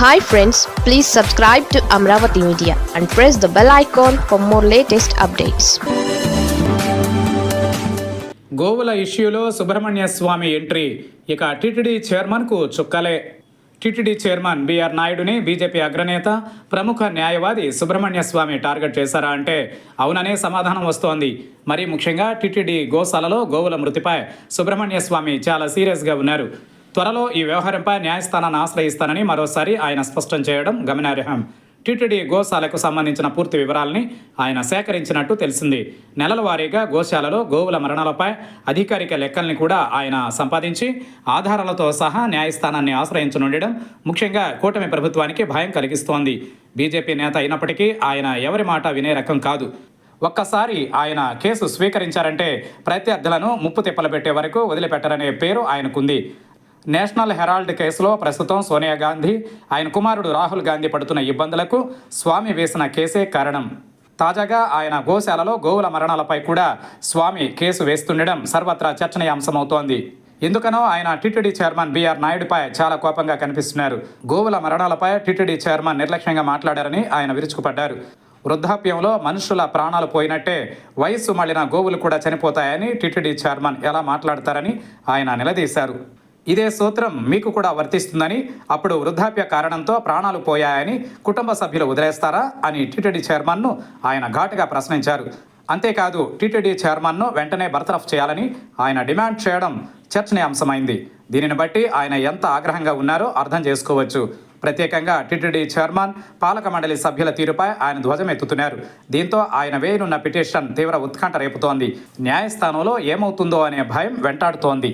Hi friends please subscribe to Amaravati media and press the bell icon for more latest updates గోవుల ఇష్యూలో Subrahmanya Swamy entry. ఇక TTD చైర్మన్కు చుక్కలే. TTD chairman BR నాయుడుని BJP అగ్రనేత ప్రముఖ న్యాయవాది సుబ్రహ్మణ్య స్వామి టార్గెట్ చేశారా అంటే అవుననే సమాధానం వస్తోంది. మరీ ముఖ్యంగా టీటీడీ గోశాలలో గోవుల మృతిపై సుబ్రహ్మణ్య స్వామి చాలా సీరియస్గా ఉన్నారు. త్వరలో ఈ వ్యవహారంపై న్యాయస్థానాన్ని ఆశ్రయిస్తానని మరోసారి ఆయన స్పష్టం చేయడం గమనార్హం. టీటీడీ గోశాలకు సంబంధించిన పూర్తి వివరాల్ని ఆయన సేకరించినట్టు తెలిసింది. నెలల వారీగా గోశాలలో గోవుల మరణాలపై అధికారిక లెక్కల్ని కూడా ఆయన సంపాదించి ఆధారాలతో సహా న్యాయస్థానాన్ని ఆశ్రయించనుండడం ముఖ్యంగా కూటమి ప్రభుత్వానికి భయం కలిగిస్తోంది. బీజేపీ నేత అయినప్పటికీ ఆయన ఎవరి మాట వినే రకం కాదు. ఒక్కసారి ఆయన కేసు స్వీకరించారంటే ప్రత్యర్థులను ముప్పు తిప్పలు పెట్టే వరకు వదిలిపెట్టరనే పేరు ఆయనకుంది. నేషనల్ హెరాల్డ్ కేసులో ప్రస్తుతం సోనియా గాంధీ ఆయన కుమారుడు రాహుల్ గాంధీ పడుతున్న ఇబ్బందులకు స్వామి వేసిన కేసే కారణం. తాజాగా ఆయన గోశాలలో గోవుల మరణాలపై కూడా స్వామి కేసు వేస్తుండడం సర్వత్రా చర్చనీయాంశమవుతోంది. ఎందుకనో ఆయన టీటీడీ చైర్మన్ బీఆర్ నాయుడుపై చాలా కోపంగా కనిపిస్తున్నారు. గోవుల మరణాలపై టీటీడీ చైర్మన్ నిర్లక్ష్యంగా మాట్లాడారని ఆయన విరుచుకుపడ్డారు. వృద్ధాప్యంలో మనుషుల ప్రాణాలు పోయినట్టే వయస్సు మళ్ళిన గోవులు కూడా చనిపోతాయని టీటీడీ చైర్మన్ ఎలా మాట్లాడతారని ఆయన నిలదీశారు. ఇదే సూత్రం మీకు కూడా వర్తిస్తుందని అప్పుడు వృద్ధాప్య కారణంతో ప్రాణాలు పోయాయని కుటుంబ సభ్యులు వదిలేస్తారా అని టీటీడీ చైర్మన్ను ఆయన ఘాటుగా ప్రశ్నించారు. అంతేకాదు టీటీడీ చైర్మన్ను వెంటనే బర్తరఫ్ చేయాలని ఆయన డిమాండ్ చేయడం చర్చనీయాంశమైంది. దీనిని బట్టి ఆయన ఎంత ఆగ్రహంగా ఉన్నారో అర్థం చేసుకోవచ్చు. ప్రత్యేకంగా టీటీడీ చైర్మన్ పాలక మండలి సభ్యుల తీరుపై ఆయన ధ్వజమెత్తుతున్నారు. దీంతో ఆయన వేయనున్న పిటిషన్ తీవ్ర ఉత్కంఠ రేపుతోంది. న్యాయస్థానంలో ఏమవుతుందో అనే భయం వెంటాడుతోంది.